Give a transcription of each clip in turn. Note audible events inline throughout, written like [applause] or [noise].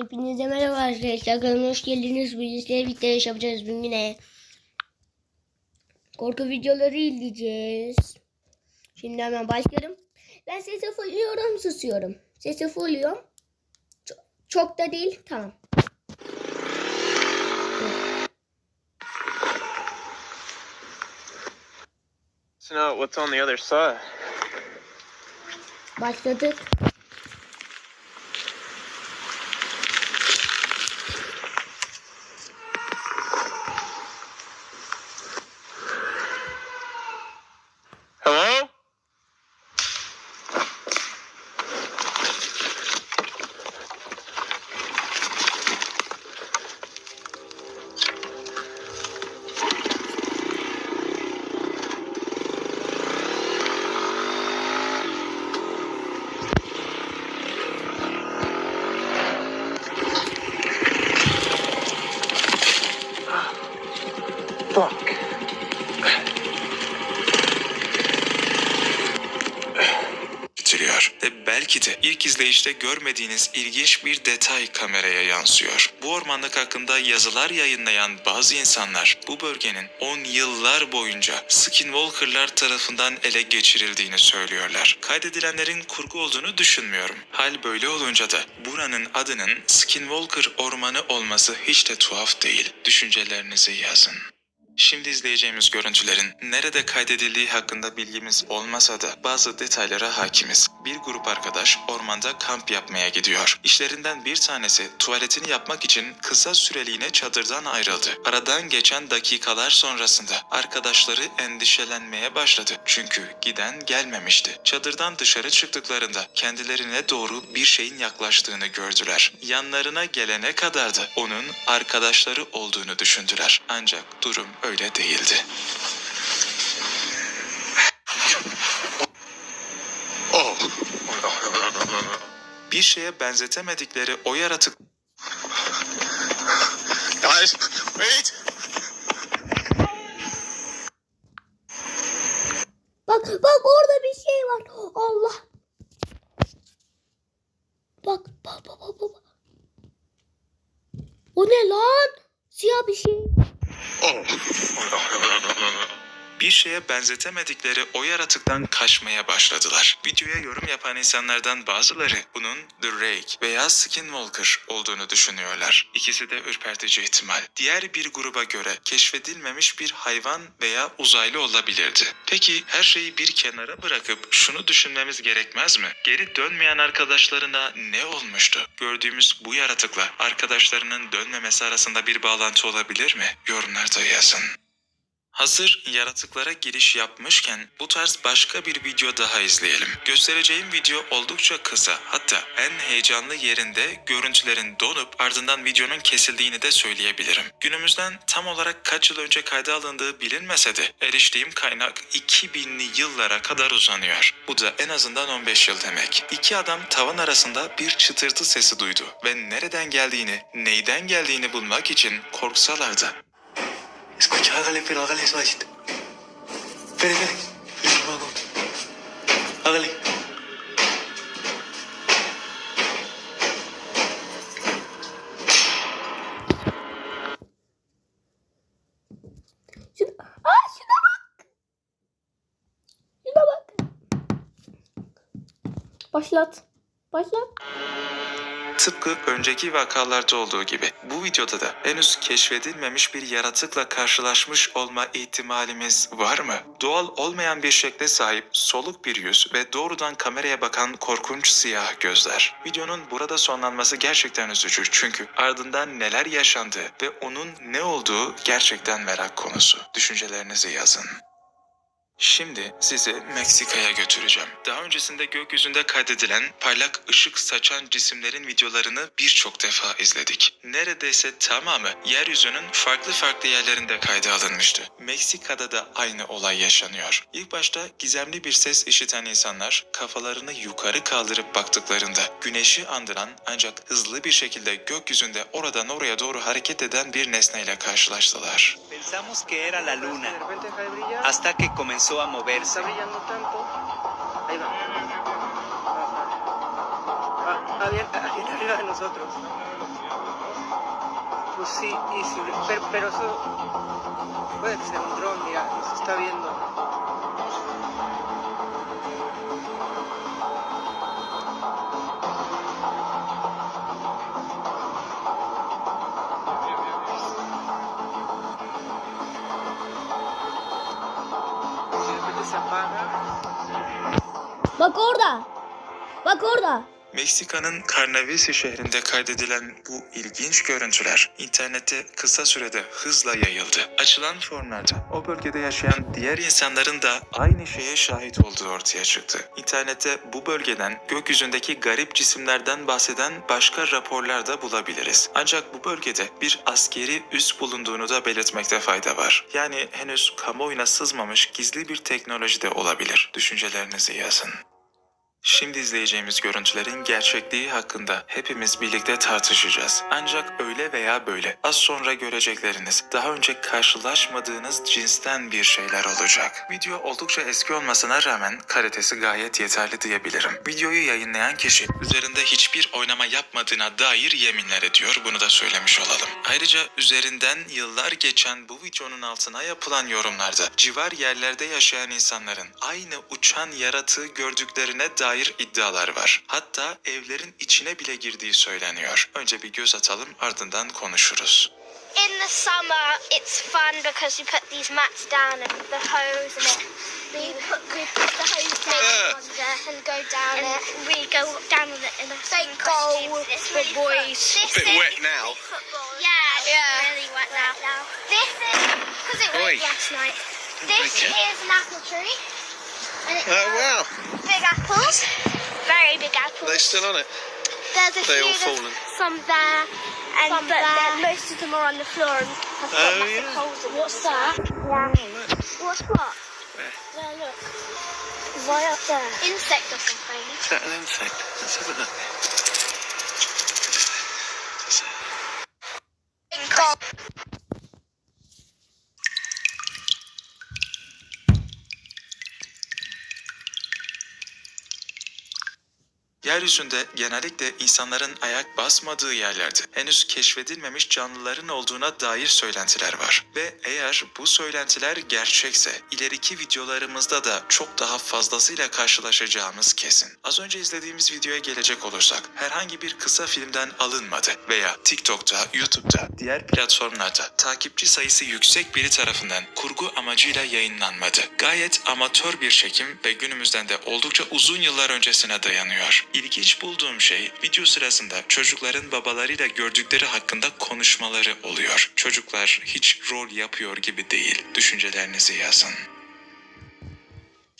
Hepinize merhaba arkadaşlar. Kanalıma hoş geldiniz. Bugün sizlerle birlikte iş yapacağız bugün yine. Korku videoları izleyeceğiz. Şimdi hemen başlayalım. Ben sesi fulluyorum, susuyorum. Sesi fulluyorum. Çok, çok da değil. Tamam. to know what's on the other side. Başladık. Fuck. bitiriyor. Ve belki de ilk izleyişte görmediğiniz ilginç bir detay kameraya yansıyor. Bu ormanlık hakkında yazılar yayınlayan bazı insanlar bu bölgenin 10 yıllar boyunca Skinwalker'lar tarafından ele geçirildiğini söylüyorlar. Kaydedilenlerin kurgu olduğunu düşünmüyorum. Hal böyle olunca da buranın adının Skinwalker Ormanı olması hiç de tuhaf değil. Düşüncelerinizi yazın. Şimdi izleyeceğimiz görüntülerin nerede kaydedildiği hakkında bilgimiz olmasa da bazı detaylara hakimiz. Bir grup arkadaş ormanda kamp yapmaya gidiyor. İşlerinden bir tanesi tuvaletini yapmak için kısa süreliğine çadırdan ayrıldı. Aradan geçen dakikalar sonrasında arkadaşları endişelenmeye başladı. Çünkü giden gelmemişti. Çadırdan dışarı çıktıklarında kendilerine doğru bir şeyin yaklaştığını gördüler. Yanlarına gelene kadar da onun arkadaşları olduğunu düşündüler. Ancak durum öyle değildi. Bir şeye benzetemedikleri o yaratık Guys, wait! Bak bak orada bir şey var. Allah. Bak bak bak bak. bak. O ne lan? Siyah bir şey. Oh. [laughs] bir şeye benzetemedikleri o yaratıktan kaçmaya başladılar. Videoya yorum yapan insanlardan bazıları bunun The Rake veya Skinwalker olduğunu düşünüyorlar. İkisi de ürpertici ihtimal. Diğer bir gruba göre keşfedilmemiş bir hayvan veya uzaylı olabilirdi. Peki her şeyi bir kenara bırakıp şunu düşünmemiz gerekmez mi? Geri dönmeyen arkadaşlarına ne olmuştu? Gördüğümüz bu yaratıkla arkadaşlarının dönmemesi arasında bir bağlantı olabilir mi? Yorumlarda yazın. Hazır yaratıklara giriş yapmışken bu tarz başka bir video daha izleyelim. Göstereceğim video oldukça kısa. Hatta en heyecanlı yerinde görüntülerin donup ardından videonun kesildiğini de söyleyebilirim. Günümüzden tam olarak kaç yıl önce kayda alındığı bilinmese de eriştiğim kaynak 2000'li yıllara kadar uzanıyor. Bu da en azından 15 yıl demek. İki adam tavan arasında bir çıtırtı sesi duydu ve nereden geldiğini, neyden geldiğini bulmak için korksalar da Escucha, hágale, pero hágale suavecito. Espere, espere. Listo, hago. Hágale. Şuna bak. Başlat. Başlat. Tıpkı önceki vakalarda olduğu gibi bu videoda da henüz keşfedilmemiş bir yaratıkla karşılaşmış olma ihtimalimiz var mı? Doğal olmayan bir şekle sahip soluk bir yüz ve doğrudan kameraya bakan korkunç siyah gözler. Videonun burada sonlanması gerçekten üzücü çünkü ardından neler yaşandı ve onun ne olduğu gerçekten merak konusu. Düşüncelerinizi yazın. Şimdi sizi Meksika'ya götüreceğim. Daha öncesinde gökyüzünde kaydedilen parlak ışık saçan cisimlerin videolarını birçok defa izledik. Neredeyse tamamı yeryüzünün farklı farklı yerlerinde kayda alınmıştı. Meksika'da da aynı olay yaşanıyor. İlk başta gizemli bir ses işiten insanlar kafalarını yukarı kaldırıp baktıklarında güneşi andıran ancak hızlı bir şekilde gökyüzünde oradan oraya doğru hareket eden bir nesneyle karşılaştılar. Pensamos que era la luna, hasta que comenzó a moverse. Está brillando tanto. Ahí va. Ah, Había alguien arriba de nosotros. Pues sí, y sí, pero, pero eso puede ser un dron, mira, nos está viendo. Bak orada. Bak orada. Meksika'nın Carnavesi şehrinde kaydedilen bu ilginç görüntüler internette kısa sürede hızla yayıldı. Açılan formlarda o bölgede yaşayan diğer insanların da aynı şeye şahit olduğu ortaya çıktı. İnternette bu bölgeden gökyüzündeki garip cisimlerden bahseden başka raporlar da bulabiliriz. Ancak bu bölgede bir askeri üs bulunduğunu da belirtmekte fayda var. Yani henüz kamuoyuna sızmamış gizli bir teknoloji de olabilir. Düşüncelerinizi yazın. Şimdi izleyeceğimiz görüntülerin gerçekliği hakkında hepimiz birlikte tartışacağız. Ancak öyle veya böyle az sonra görecekleriniz daha önce karşılaşmadığınız cinsten bir şeyler olacak. Video oldukça eski olmasına rağmen kalitesi gayet yeterli diyebilirim. Videoyu yayınlayan kişi üzerinde hiçbir oynama yapmadığına dair yeminler ediyor. Bunu da söylemiş olalım. Ayrıca üzerinden yıllar geçen bu videonun altına yapılan yorumlarda civar yerlerde yaşayan insanların aynı uçan yaratığı gördüklerine dair iddialar var. Hatta evlerin içine bile girdiği söyleniyor. Önce bir göz atalım ardından konuşuruz. in the summer it's fun because you put these mats down and the hose and it. We put, we put the hose down under and go down it. we go down with it in a big goal for boys. Bit wet now. yeah yeah. really wet now. This is because it Oi. rained last night. This is an apple tree. and Uh, uh, oh, wow. big apples very big apples They still on it? there's a They all few there's fallen. some there and Some but there. most of them are on the floor and have got Oh, massive yeah. holes in them. What's that? Yeah. Oh, What's what? There, look. Right up there. Insect or something. Is that an insect? Let's have a look. Yeryüzünde genellikle insanların ayak basmadığı yerlerde henüz keşfedilmemiş canlıların olduğuna dair söylentiler var. Ve eğer bu söylentiler gerçekse ileriki videolarımızda da çok daha fazlasıyla karşılaşacağımız kesin. Az önce izlediğimiz videoya gelecek olursak herhangi bir kısa filmden alınmadı veya TikTok'ta, YouTube'da, diğer platformlarda takipçi sayısı yüksek biri tarafından kurgu amacıyla yayınlanmadı. Gayet amatör bir çekim ve günümüzden de oldukça uzun yıllar öncesine dayanıyor. İlginç bulduğum şey video sırasında çocukların babalarıyla gördükleri hakkında konuşmaları oluyor. Çocuklar hiç rol yapıyor gibi değil. Düşüncelerinizi yazın.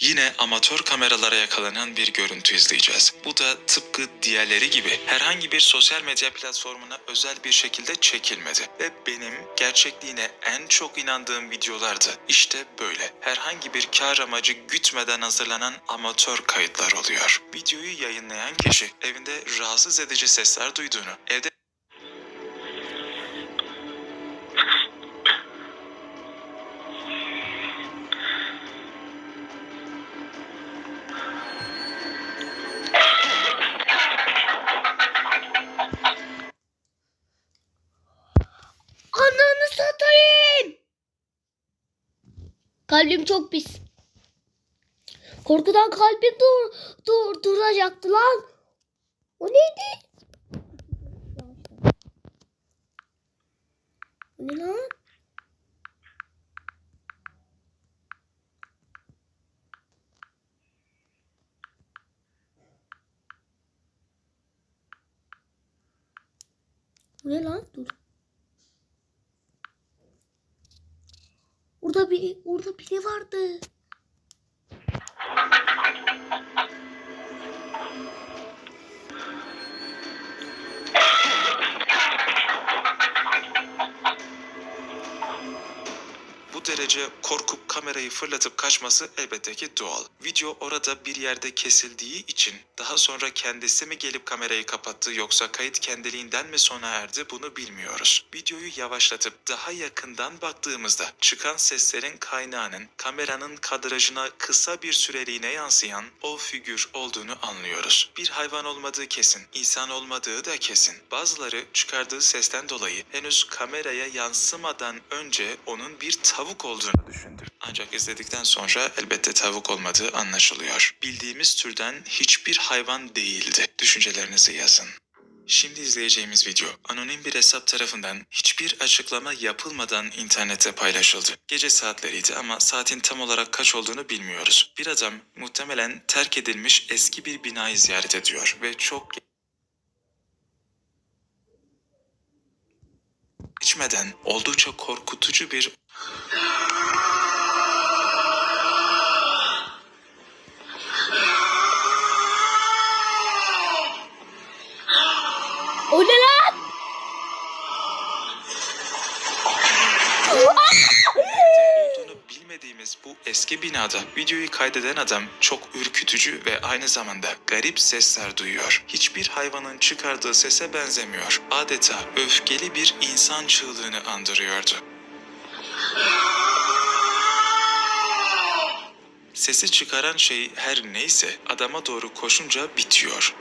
Yine amatör kameralara yakalanan bir görüntü izleyeceğiz. Bu da tıpkı diğerleri gibi herhangi bir sosyal medya platformuna özel bir şekilde çekilmedi. Ve benim gerçekliğine en çok inandığım videolardı. İşte böyle. Herhangi bir kar amacı gütmeden hazırlanan amatör kayıtlar oluyor. Videoyu yayınlayan kişi evinde rahatsız edici sesler duyduğunu, evde çok pis. Korkudan kalbim dur, dur duracaktı lan. O neydi? O ne lan? Ne lan? Dur. Orada bir orada biri vardı. Böylece korkup kamerayı fırlatıp kaçması elbette ki doğal. Video orada bir yerde kesildiği için daha sonra kendisi mi gelip kamerayı kapattı yoksa kayıt kendiliğinden mi sona erdi bunu bilmiyoruz. Videoyu yavaşlatıp daha yakından baktığımızda çıkan seslerin kaynağının kameranın kadrajına kısa bir süreliğine yansıyan o figür olduğunu anlıyoruz. Bir hayvan olmadığı kesin, insan olmadığı da kesin. Bazıları çıkardığı sesten dolayı henüz kameraya yansımadan önce onun bir tavuk olduğunu düşündü. Ancak izledikten sonra elbette tavuk olmadığı anlaşılıyor. Bildiğimiz türden hiçbir hayvan değildi. Düşüncelerinizi yazın. Şimdi izleyeceğimiz video anonim bir hesap tarafından hiçbir açıklama yapılmadan internete paylaşıldı. Gece saatleriydi ama saatin tam olarak kaç olduğunu bilmiyoruz. Bir adam muhtemelen terk edilmiş eski bir binayı ziyaret ediyor ve çok geçmeden oldukça korkutucu bir O ne lan? olduğunu bilmediğimiz bu eski binada videoyu kaydeden adam çok ürkütücü ve aynı zamanda garip sesler duyuyor. Hiçbir hayvanın çıkardığı sese benzemiyor. Adeta öfkeli bir insan çığlığını andırıyordu. Sesi çıkaran şey her neyse adama doğru koşunca bitiyor.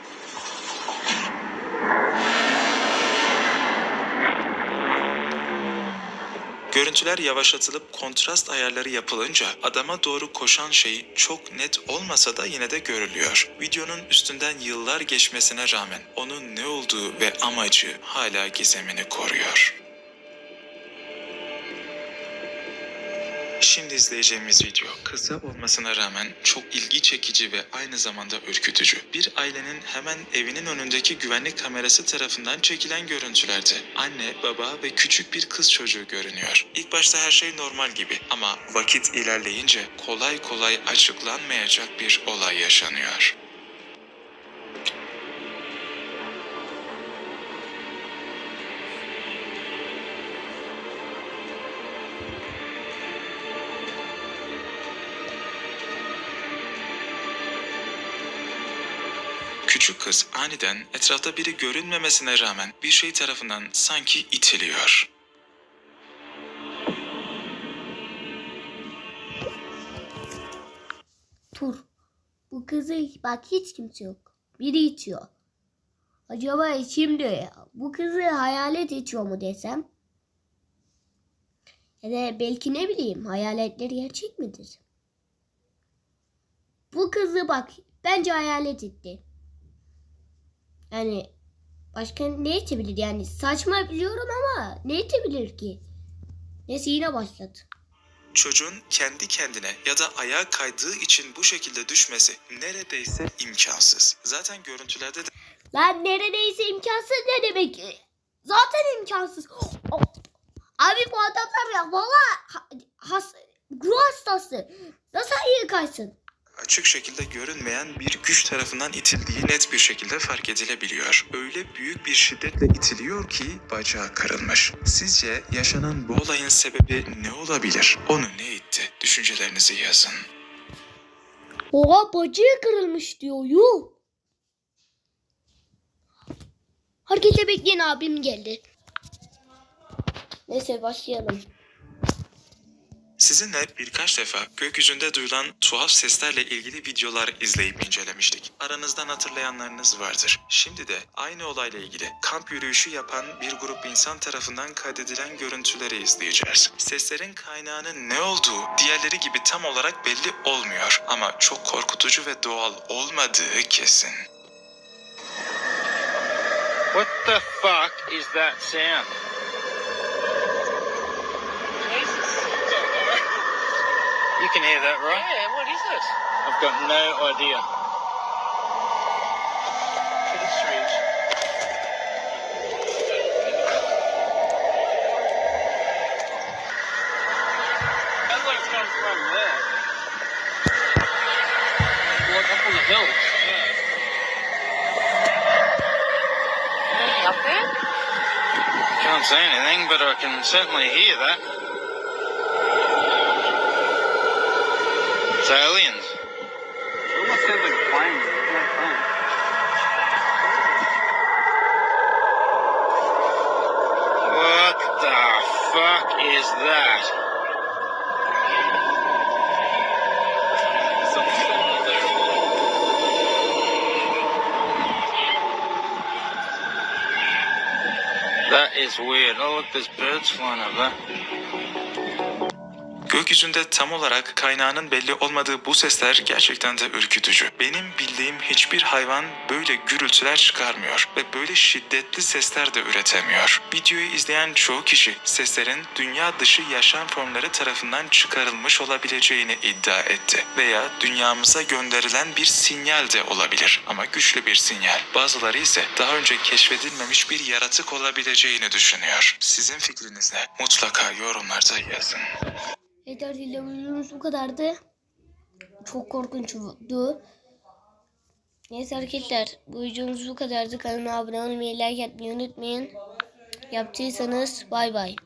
Görüntüler yavaşlatılıp kontrast ayarları yapılınca adama doğru koşan şey çok net olmasa da yine de görülüyor. Videonun üstünden yıllar geçmesine rağmen onun ne olduğu ve amacı hala gizemini koruyor. Şimdi izleyeceğimiz video kısa olmasına rağmen çok ilgi çekici ve aynı zamanda ürkütücü. Bir ailenin hemen evinin önündeki güvenlik kamerası tarafından çekilen görüntülerdi. Anne, baba ve küçük bir kız çocuğu görünüyor. İlk başta her şey normal gibi ama vakit ilerleyince kolay kolay açıklanmayacak bir olay yaşanıyor. Kız aniden etrafta biri görünmemesine rağmen bir şey tarafından sanki itiliyor. Tur. Bu kızı bak hiç kimse yok. Biri içiyor. Acaba şimdi bu kızı hayalet içiyor mu desem? Ya da belki ne bileyim hayaletler gerçek midir? Bu kızı bak bence hayalet itti. Yani başka ne itebilir yani saçma biliyorum ama ne itebilir ki? Neyse yine başladı. Çocuğun kendi kendine ya da ayağa kaydığı için bu şekilde düşmesi neredeyse imkansız. Zaten görüntülerde de Lan neredeyse imkansız ne demek? Zaten imkansız. Abi bu adamlar ya valla ha- has, ruh hastası. Nasıl iyi kaysın? Açık şekilde görünmeyen bir güç tarafından itildiği net bir şekilde fark edilebiliyor. Öyle büyük bir şiddetle itiliyor ki bacağı kırılmış. Sizce yaşanan bu olayın sebebi ne olabilir? Onu ne itti? Düşüncelerinizi yazın. Oha bacağı kırılmış diyor. Yuh. Harekete bekleyin abim geldi. Neyse başlayalım. Sizinle birkaç defa gökyüzünde duyulan tuhaf seslerle ilgili videolar izleyip incelemiştik. Aranızdan hatırlayanlarınız vardır. Şimdi de aynı olayla ilgili kamp yürüyüşü yapan bir grup insan tarafından kaydedilen görüntüleri izleyeceğiz. Seslerin kaynağının ne olduğu diğerleri gibi tam olarak belli olmuyor ama çok korkutucu ve doğal olmadığı kesin. What the fuck is that sound? You can hear that, right? Yeah, what is this? I've got no idea. Pretty strange. Sounds like it's coming from there. Like up on the hill. Yeah. Up there? Can't say anything, but I can certainly hear that. It's aliens. It almost sounds like a plane. It's not a plane. What the fuck is that? There. That is weird. Oh look, there's birds flying over. Gökyüzünde tam olarak kaynağının belli olmadığı bu sesler gerçekten de ürkütücü. Benim bildiğim hiçbir hayvan böyle gürültüler çıkarmıyor ve böyle şiddetli sesler de üretemiyor. Videoyu izleyen çoğu kişi seslerin dünya dışı yaşam formları tarafından çıkarılmış olabileceğini iddia etti veya dünyamıza gönderilen bir sinyal de olabilir ama güçlü bir sinyal. Bazıları ise daha önce keşfedilmemiş bir yaratık olabileceğini düşünüyor. Sizin fikriniz ne? Mutlaka yorumlarda yazın. Yeter videomuz bu kadardı. Çok korkunçtu. Neyse arkadaşlar bu videomuz bu kadardı. Kanalıma abone olmayı, like atmayı unutmayın. Yaptıysanız bay bay.